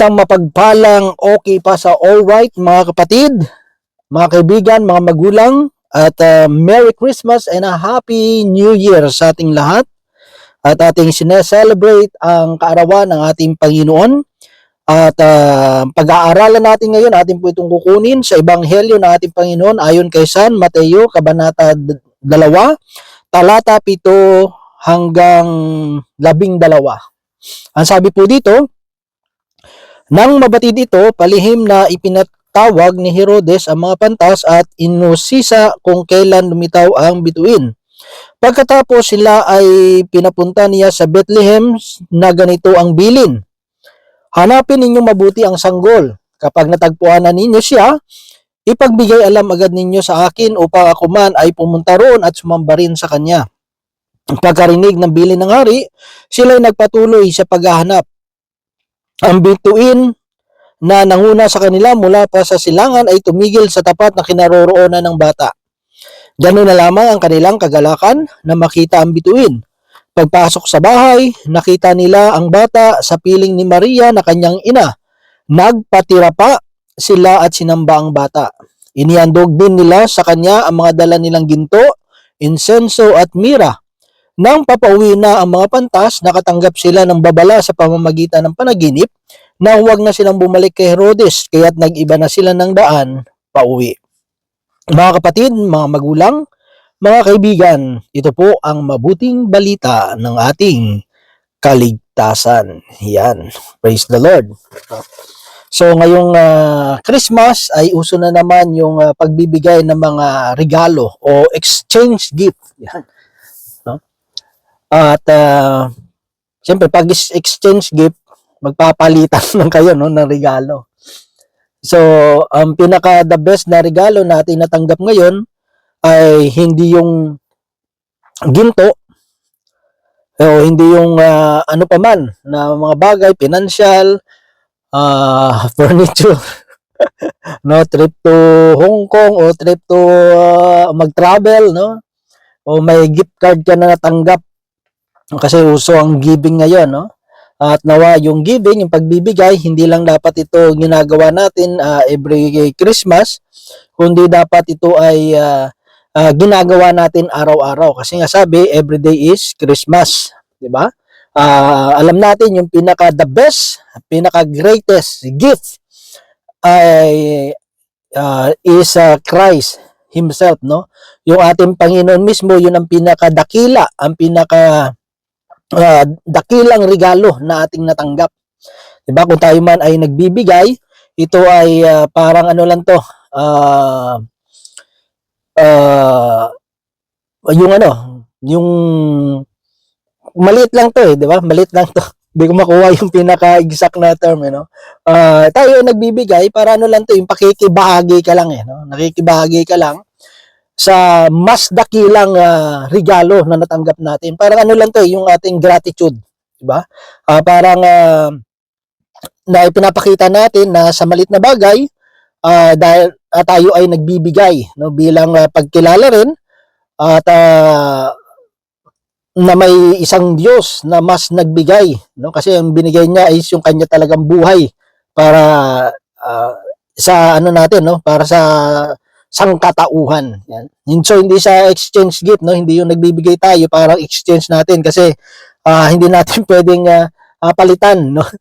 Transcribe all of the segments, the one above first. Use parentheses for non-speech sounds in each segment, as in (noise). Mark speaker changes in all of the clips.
Speaker 1: Isang mapagpalang okay pa sa all right mga kapatid, mga kaibigan, mga magulang at uh, Merry Christmas and a Happy New Year sa ating lahat. At ating sineselebrate ang kaarawan ng ating Panginoon. At uh, pag-aaralan natin ngayon, atin po itong kukunin sa Ebanghelyo ng ating Panginoon ayon kay San Mateo, Kabanata 2, talata 7 hanggang 12. Ang sabi po dito, nang mabatid ito, palihim na ipinatawag ni Herodes ang mga pantas at inusisa kung kailan lumitaw ang bituin. Pagkatapos sila ay pinapunta niya sa Bethlehem na ganito ang bilin. Hanapin ninyo mabuti ang sanggol. Kapag natagpuan na ninyo siya, ipagbigay alam agad ninyo sa akin upang ako man ay pumunta roon at sumamba rin sa kanya. Pagkarinig ng bilin ng hari, sila ay nagpatuloy sa paghahanap ang bituin na nanguna sa kanila mula pa sa silangan ay tumigil sa tapat na kinaroroonan ng bata. Ganun na lamang ang kanilang kagalakan na makita ang bituin. Pagpasok sa bahay, nakita nila ang bata sa piling ni Maria na kanyang ina. Nagpatira pa sila at sinamba ang bata. Inihandog din nila sa kanya ang mga dala nilang ginto, insenso at mira. Nang papauwi na ang mga pantas, nakatanggap sila ng babala sa pamamagitan ng panaginip na huwag na silang bumalik kay Herodes kaya't nag-iba na sila ng daan pauwi. Mga kapatid, mga magulang, mga kaibigan, ito po ang mabuting balita ng ating kaligtasan. Yan. Praise the Lord. So ngayong ah, Christmas ay uso na naman yung ah, pagbibigay ng mga regalo o exchange gift. Yan. At uh, siyempre pag exchange gift, magpapalitan (laughs) lang kayo no ng regalo. So, ang pinaka the best na regalo natin natanggap ngayon ay hindi yung ginto o hindi yung ah, ano pa man na mga bagay, financial, ah, (laughs) furniture, (laughs) no, trip to Hong Kong o trip to ah, mag-travel, no? O may gift card ka na natanggap kasi uso ang giving ngayon, no? At nawa yung giving, yung pagbibigay, hindi lang dapat ito ginagawa natin ah, every Christmas, kundi dapat ito ay ah, ah, ginagawa natin araw-araw. Kasi nga sabi, every day is Christmas. Di ba? Ah, alam natin yung pinaka the best, pinaka greatest gift ay ah, is ah, Christ himself, no? Yung ating Panginoon mismo, yun ang pinaka dakila, ang pinaka ah, dakilang regalo na ating natanggap. 'Di ba? Kung tayo man ay nagbibigay, ito ay ah, parang ano lang 'to, ah ah, yung ano, yung maliit lang 'to eh, 'di ba? Maliit lang 'to. (laughs) Hindi ko makuha yung pinaka-exact na term, eh, no? Ah, tayo ay nagbibigay para ano lang 'to, yung pakikibahagi ka lang eh, no? Nakikibahagi ka lang sa mas dakilang ah, regalo na natanggap natin. Parang ano lang 'to, eh, yung ating gratitude, 'di ba? Ah, parang ah, na ipinapakita natin na sa malit na bagay ah, dahil ah, tayo ay nagbibigay no bilang ah, pagkilala rin at ah, na may isang Diyos na mas nagbigay no kasi ang binigay niya is yung kanya talagang buhay para ah, sa ano natin no para sa sangkatauhan. Yan. Yun- so hindi sa exchange gift no? Hindi yung nagbibigay tayo para exchange natin kasi ah, hindi natin (laughs) pwedeng ah, palitan no? (laughs)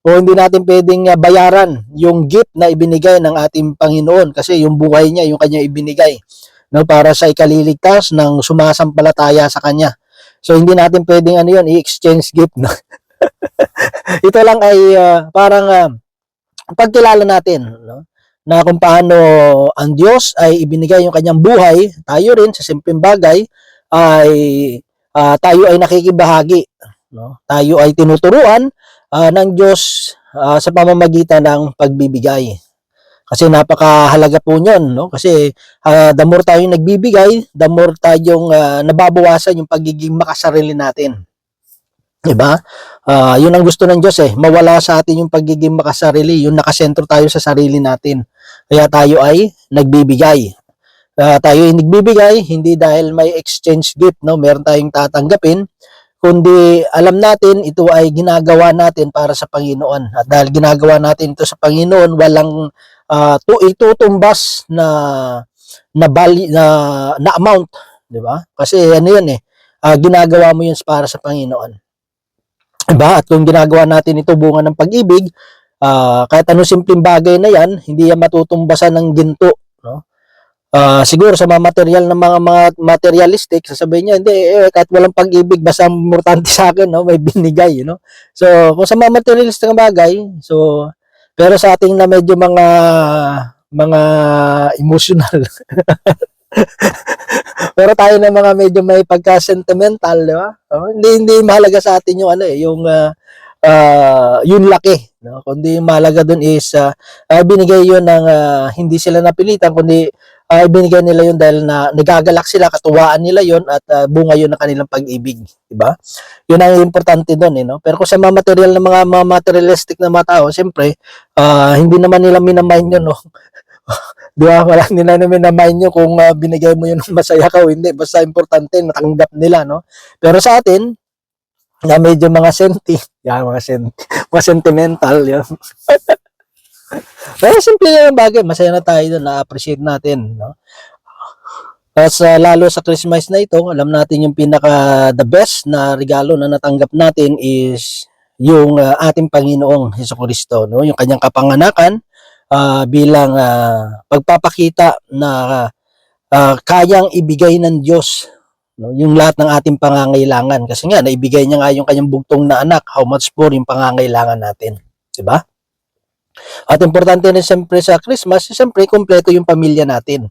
Speaker 1: O hindi natin pwedeng ah, bayaran yung gift na ibinigay ng ating Panginoon kasi yung buhay niya yung kanya ibinigay no? Para sa ikaliligtas ng sumasampalataya sa kanya. So hindi natin pwedeng ano yun i-exchange gift no. (laughs) Ito lang ay ah, parang ah, pagkilala natin no na kung paano ang Diyos ay ibinigay yung kanyang buhay, tayo rin sa simpleng bagay ay ah, tayo ay nakikibahagi no. Tayo ay tinuturuan ah, ng Diyos ah, sa pamamagitan ng pagbibigay. Kasi napakahalaga po niyon, no? Kasi ah, the more tayong nagbibigay, the more tayong ah, nababawasan yung pagiging makasarili natin. 'Di ba? Ah, 'yun ang gusto ng Diyos eh, mawala sa atin yung pagiging makasarili, yung nakasentro tayo sa sarili natin. Kaya tayo ay nagbibigay. Ah, tayo ay nagbibigay hindi dahil may exchange gift, no? Meron tayong tatanggapin, kundi alam natin ito ay ginagawa natin para sa Panginoon. At dahil ginagawa natin ito sa Panginoon, walang uh, tu itutumbas na na bali na, na amount, 'di ba? Kasi ano 'yun eh, uh, ginagawa mo 'yun para sa Panginoon. Diba? At kung ginagawa natin ito bunga ng pag-ibig, uh, kahit anong simpleng bagay na 'yan, hindi yan matutumbasan ng ginto, no? Uh, siguro sa mga material ng mga mga materialistic, sasabihin niya, hindi, eh, kahit walang pag-ibig, basta importante (laughs) sa akin, no? may binigay, you know? So, kung sa mga materialistic na bagay, so, pero sa ating na medyo mga, mga emotional, (laughs) (laughs) pero tayo na mga medyo may pagka-sentimental, di ba? Oh, hindi, hindi mahalaga sa atin yung ano eh, yung, uh, uh, yun laki, no? Kundi mahalaga dun is, uh, uh, binigay yun ng, uh, hindi sila napilitan, kundi uh, ibinigay nila yun dahil na nagagalak sila, katuwaan nila yun at uh, bunga yun ng kanilang pag-ibig, di ba? Yun ang importante doon, eh, no? Pero kung sa mga material ng mga, mga materialistic na mga tao, siyempre, uh, hindi naman nila minamain yun, no? (laughs) di ba? Wala (laughs) nila na minamain yun kung uh, binigay mo yun masaya ka o hindi. Basta importante, natanggap nila, no? Pero sa atin, na medyo mga senti, (laughs) yan, mga senti, mga sentimental, yan. (laughs) Pero simple yung bagay, masaya na tayo doon, na-appreciate natin, no? At uh, lalo sa Christmas na ito, alam natin yung pinaka the best na regalo na natanggap natin is yung uh, ating Panginoong Hesus Kristo, no? Yung kanyang kapanganakan uh, bilang uh, pagpapakita na uh, kayang ibigay ng Diyos no? yung lahat ng ating pangangailangan. Kasi nga, naibigay niya nga yung kanyang bugtong na anak, how much more yung pangangailangan natin. Diba? At importante rin siyempre sa Christmas, siyempre kumpleto yung pamilya natin.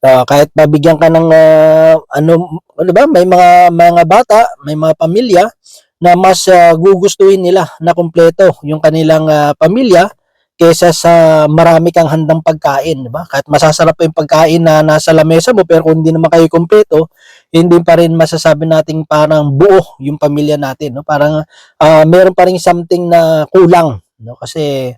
Speaker 1: Uh, kahit mabigyan ka ng uh, ano ano ba may mga mga bata, may mga pamilya na mas uh, gugustuhin nila na kumpleto yung kanilang uh, pamilya kaysa sa marami kang handang pagkain, di ba? Kahit masasarap yung pagkain na nasa lamesa mo pero kung hindi naman kayo kumpleto, hindi pa rin masasabi nating parang buo yung pamilya natin, no? Parang uh, meron pa rin something na kulang, no? Kasi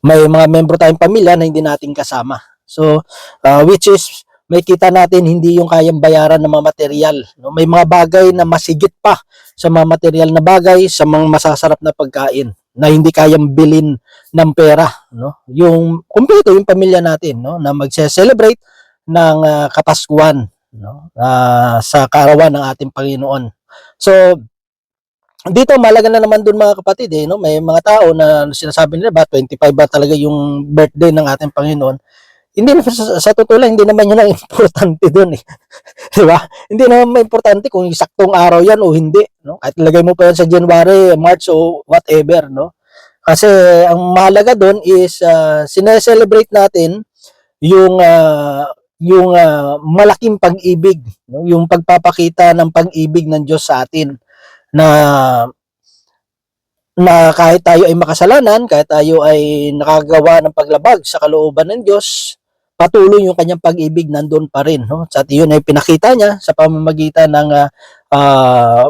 Speaker 1: may mga membro tayong pamilya na hindi natin kasama. So, uh, which is may kita natin hindi yung kayang bayaran ng mga material. No? May mga bagay na masigit pa sa mga material na bagay, sa mga masasarap na pagkain na hindi kayang bilin ng pera. No? Yung kumpleto yung pamilya natin no? na magse-celebrate ng uh, Kapaskuhan no? Uh, sa kaarawan ng ating Panginoon. So, dito malaga na naman doon mga kapatid eh, no? May mga tao na sinasabi nila ba 25 ba talaga yung birthday ng ating Panginoon? Hindi sa, sa totoo lang, hindi naman yun ang (laughs) importante doon eh. (laughs) 'Di ba? Hindi naman importante kung saktong araw 'yan o hindi, no? Kahit lagay mo pa yan sa January, March o whatever, no? Kasi ang mahalaga doon is uh, sineselebrate natin yung uh, yung uh, malaking pag-ibig, no? yung pagpapakita ng pag-ibig ng Diyos sa atin na na kahit tayo ay makasalanan, kahit tayo ay nakagawa ng paglabag sa kalooban ng Diyos, patuloy yung kanyang pag-ibig nandun pa rin. No? At yun ay pinakita niya sa pamamagitan ng uh, uh,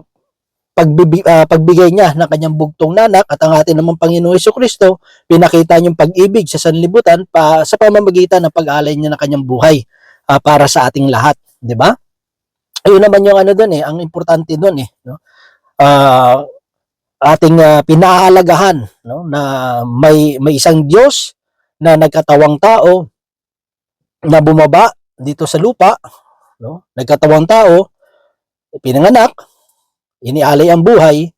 Speaker 1: uh, pagbigay niya ng kanyang bugtong nanak at ang ating namang Panginoon Heso Kristo, pinakita niyang pag-ibig sa sanlibutan pa, sa pamamagitan ng pag-alay niya ng kanyang buhay uh, para sa ating lahat. Di ba? Ayun naman yung ano doon eh, ang importante doon eh. No? uh, ating uh, pinahalagahan no na may may isang Diyos na nagkatawang tao na bumaba dito sa lupa no nagkatawang tao pinanganak inialay ang buhay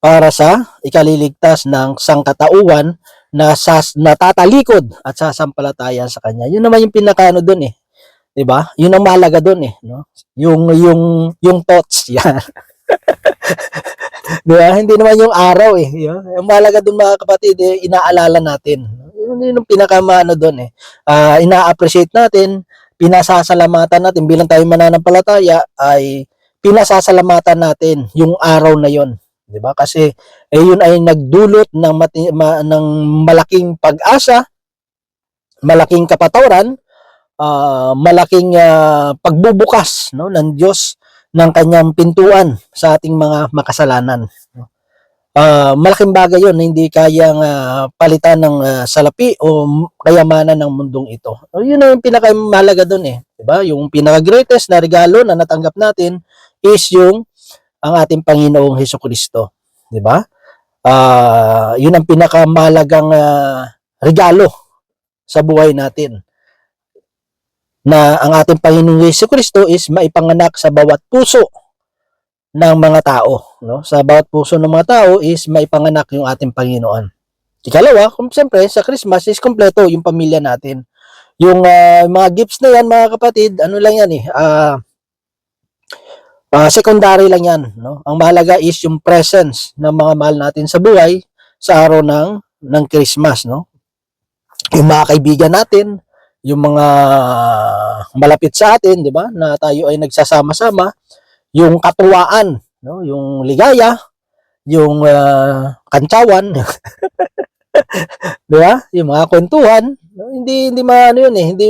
Speaker 1: para sa ikaliligtas ng sangkatauhan na sas, natatalikod at sasampalataya sa kanya. Yun naman yung pinakaano doon eh. 'Di ba? Yun ang mahalaga doon eh, no? Yung yung yung thoughts (laughs) yan. Di ba? Hindi naman yung araw eh. Yun. Ang mahalaga doon mga kapatid, eh, inaalala natin. Yun yung pinakamaano doon eh. Uh, ina-appreciate natin, pinasasalamatan natin bilang tayo mananampalataya ay pinasasalamatan natin yung araw na yon. 'di ba? Kasi eh, yun ay nagdulot ng mati, ma, ng malaking pag-asa, malaking kapatawaran, uh, malaking uh, pagbubukas no ng Diyos ng kanyang pintuan sa ating mga makasalanan. Uh, malaking bagay yon na hindi kayang uh, palitan ng uh, salapi o kayamanan ng mundong ito. So, yun ang pinakamahalaga doon eh. Diba? Yung pinaka-greatest na regalo na natanggap natin is yung ang ating Panginoong Heso Kristo. Di ba? Ah, yun ang pinakamalagang ah, regalo sa buhay natin. Na ang ating Panginoong Heso Kristo is maipanganak sa bawat puso ng mga tao. No? Sa bawat puso ng mga tao is maipanganak yung ating Panginoon. Ikalawa, kung siyempre sa Christmas is kompleto yung pamilya natin. Yung ah, mga gifts na yan mga kapatid, ano lang yan eh, ah ah, secondary lang yan. No? Ang mahalaga is yung presence ng mga mahal natin sa buhay sa araw ng, ng Christmas. No? Yung mga kaibigan natin, yung mga malapit sa atin, di ba, na tayo ay nagsasama-sama, yung katuwaan, no? yung ligaya, yung ah, kantsawan, (laughs) di ba? Yung mga kwentuhan, hindi hindi maano yun eh, hindi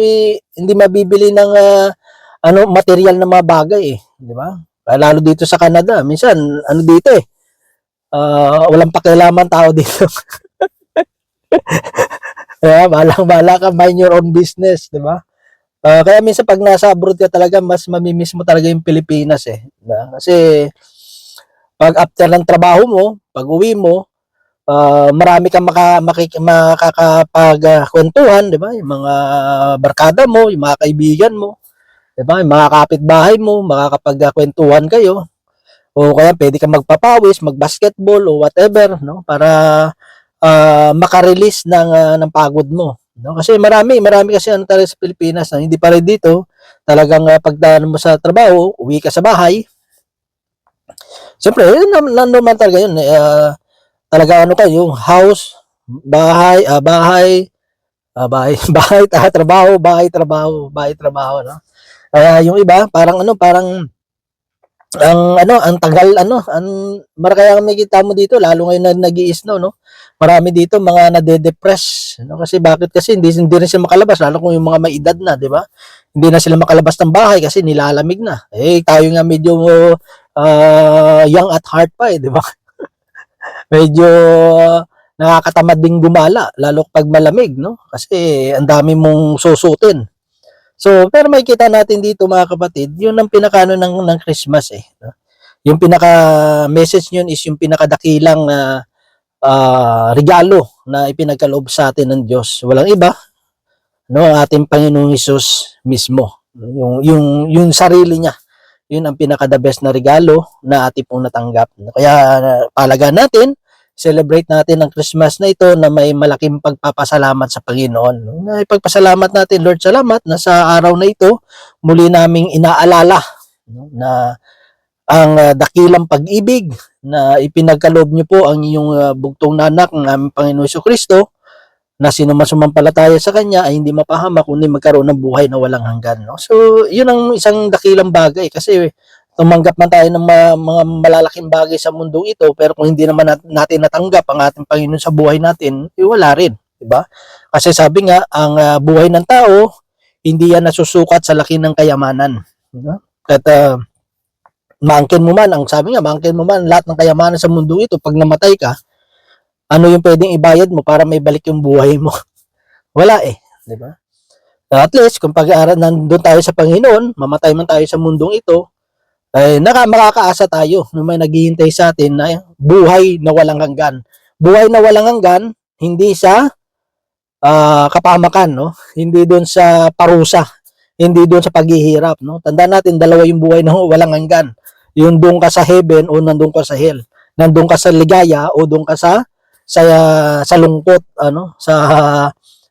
Speaker 1: hindi mabibili ng ah, ano material na mga bagay eh, di ba? Kaya Lalo dito sa Canada, minsan ano dito eh. ah, walang pakialaman tao (laughs) dito. Kaya balang bala ka mind your own business, di ba? Ah, kaya minsan pag nasa abroad ka talaga, mas mamimiss mo talaga yung Pilipinas eh. Na? Kasi pag after ng trabaho mo, pag uwi mo, ah, marami kang maka, makik, makakapagkwentuhan, di ba? Yung mga barkada mo, yung mga kaibigan mo, di ba? Yung mga kapitbahay mo, makakapagkwentuhan kayo. O kaya pwede kang magpapawis, magbasketball o whatever, no? Para ah, makarelease ng, ah, ng pagod mo. No? Kasi marami, marami kasi ano talaga sa Pilipinas na hindi pa rin dito. Talagang uh, pagdaan mo sa trabaho, uwi ka sa bahay. Siyempre, normal talaga yun. ah, talaga ano ka, yung house, bahay, ah, bahay, ah, bahay, (laughs) bahay, ta- trabaho, bahay, trabaho, bahay, trabaho, no? Kaya yung iba, parang ano, parang ang ano, ang tagal ano, ang marakaya kami kita mo dito lalo ngayon na nag-i-snow, no? Marami dito mga nade-depress, no? Kasi bakit kasi hindi hindi rin sila makalabas lalo kung yung mga may edad na, 'di ba? Hindi na sila makalabas ng bahay kasi nilalamig na. Eh tayo nga medyo ah, young at heart pa eh, 'di ba? (laughs) medyo nakakatamad ding gumala lalo pag malamig, no? Kasi ang dami mong susutin. So, pero makikita natin dito mga kapatid, yun ang pinakano ng, ng Christmas eh. no? Yung pinaka message yun is yung pinakadakilang na ah, regalo na ipinagkaloob sa atin ng Diyos. Walang iba, no, ating Panginoong Hesus mismo. Yung yung yung sarili niya. Yun ang pinaka the best na regalo na ating pong natanggap. Kaya uh, palagan natin celebrate natin ang Christmas na ito na may malaking pagpapasalamat sa Panginoon. no? Na ipagpasalamat natin, Lord, salamat na sa araw na ito muli naming inaalala na ang ah, dakilang pag-ibig na ipinagkaloob niyo po ang inyong ah, bugtong na anak ng aming Panginoon Kristo na sino man sumampalataya sa Kanya ay hindi mapahama kundi magkaroon ng buhay na walang hanggan. No? So, yun ang isang dakilang bagay kasi tumanggap man tayo ng ma- mga malalaking bagay sa mundong ito pero kung hindi naman nat- natin natanggap ang ating Panginoon sa buhay natin, eh, wala rin. Diba? Kasi sabi nga, ang ah, buhay ng tao, hindi yan nasusukat sa laki ng kayamanan. Diba? At ah, maangkin mo man, ang sabi nga, maangkin mo man lahat ng kayamanan sa mundo ito, pag namatay ka, ano yung pwedeng ibayad mo para may balik yung buhay mo? (laughs) Wala eh, di ba? At least, kung pag-aaral nandun tayo sa Panginoon, mamatay man tayo sa mundong ito, ay naka, makakaasa tayo na may naghihintay sa atin na buhay na walang hanggan. Buhay na walang hanggan, hindi sa ah, kapamakan, no? Hindi doon sa parusa, hindi doon sa paghihirap, no? Tandaan natin, dalawa yung buhay na walang hanggan. Yung doon ka sa heaven o nandun ka sa hell. Nandun ka sa ligaya o doon ka sa sa sa lungkot, ano, sa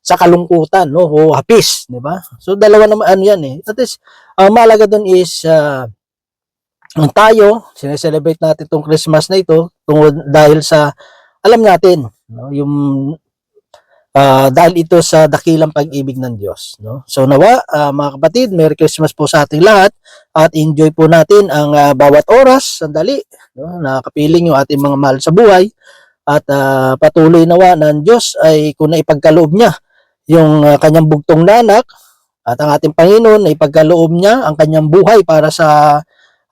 Speaker 1: sa kalungkutan, no? O hapis, di ba? So dalawa naman ano yan eh. At least, ang mahalaga doon is ang tayo, sineselebrate natin itong Christmas na ito tungkol dahil sa alam natin, no, yung ah, dahil ito sa dakilang pag-ibig ng Diyos, no? So nawa, ah, mga kapatid, Merry Christmas po sa ating lahat at enjoy po natin ang ah, bawat oras, sandali, no, na kapiling yung ating mga mahal sa buhay at ah, patuloy nawa ng Diyos ay kung naipagkaloob niya yung ah, kanyang bugtong na anak at ang ating Panginoon na ipagkaloob niya ang kanyang buhay para sa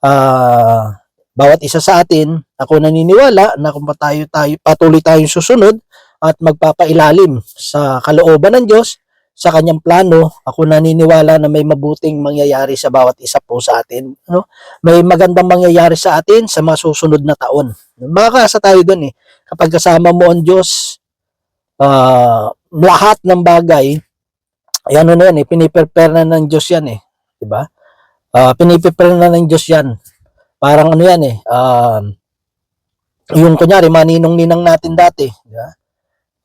Speaker 1: ah, bawat isa sa atin, ako naniniwala na kung tayo, tayo patuloy tayong susunod at magpapailalim sa kalooban ng Diyos, sa kanyang plano, ako naniniwala na may mabuting mangyayari sa bawat isa po sa atin. Ano? May magandang mangyayari sa atin sa mga susunod na taon. Makakasa tayo dun eh. Kapag kasama mo ang Diyos, ah, lahat ng bagay, ay ano na yan eh, piniprepare na ng Diyos yan eh. Diba? Ah, piniprepare na ng Diyos yan. Parang ano yan eh, ah, yung kunyari, maninong-ninang natin dati. Diba?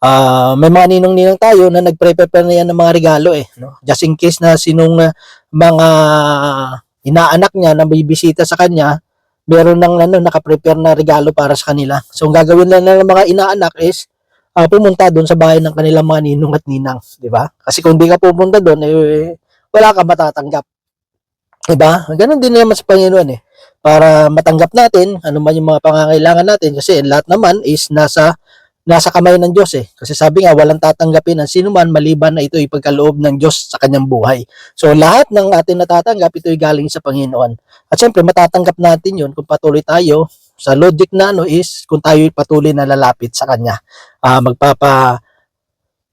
Speaker 1: Ah, may mga ninong-ninang tayo na nagpre-prepare na yan ng mga regalo eh. No? Just in case na sinong ah, mga inaanak niya na may bisita sa kanya, meron ng ano, nakaprepare na regalo para sa kanila. So, ang gagawin lang ng mga inaanak is ah, pumunta doon sa bahay ng kanilang mga ninong at ninang. Di ba? Kasi kung di ka pupunta doon, eh, wala ka matatanggap. Diba? Ganon din naman sa Panginoon eh. Para matanggap natin, ano man yung mga pangangailangan natin, kasi lahat naman is nasa nasa kamay ng Diyos eh. Kasi sabi nga, walang tatanggapin ang sino man maliban na ito ipagkaloob ng Diyos sa kanyang buhay. So lahat ng ating natatanggap, ito ay galing sa Panginoon. At syempre, matatanggap natin yun kung patuloy tayo sa logic na ano is kung tayo patuloy na lalapit sa Kanya. Ah, magpapa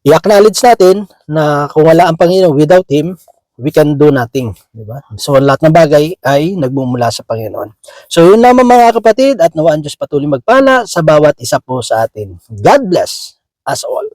Speaker 1: i-acknowledge natin na kung wala ang Panginoon, without Him, we can do nothing. Di ba? So, lahat ng bagay ay nagmumula sa Panginoon. So, yun naman mga kapatid at nawaan Diyos patuloy magpala sa bawat isa po sa atin. God bless us all.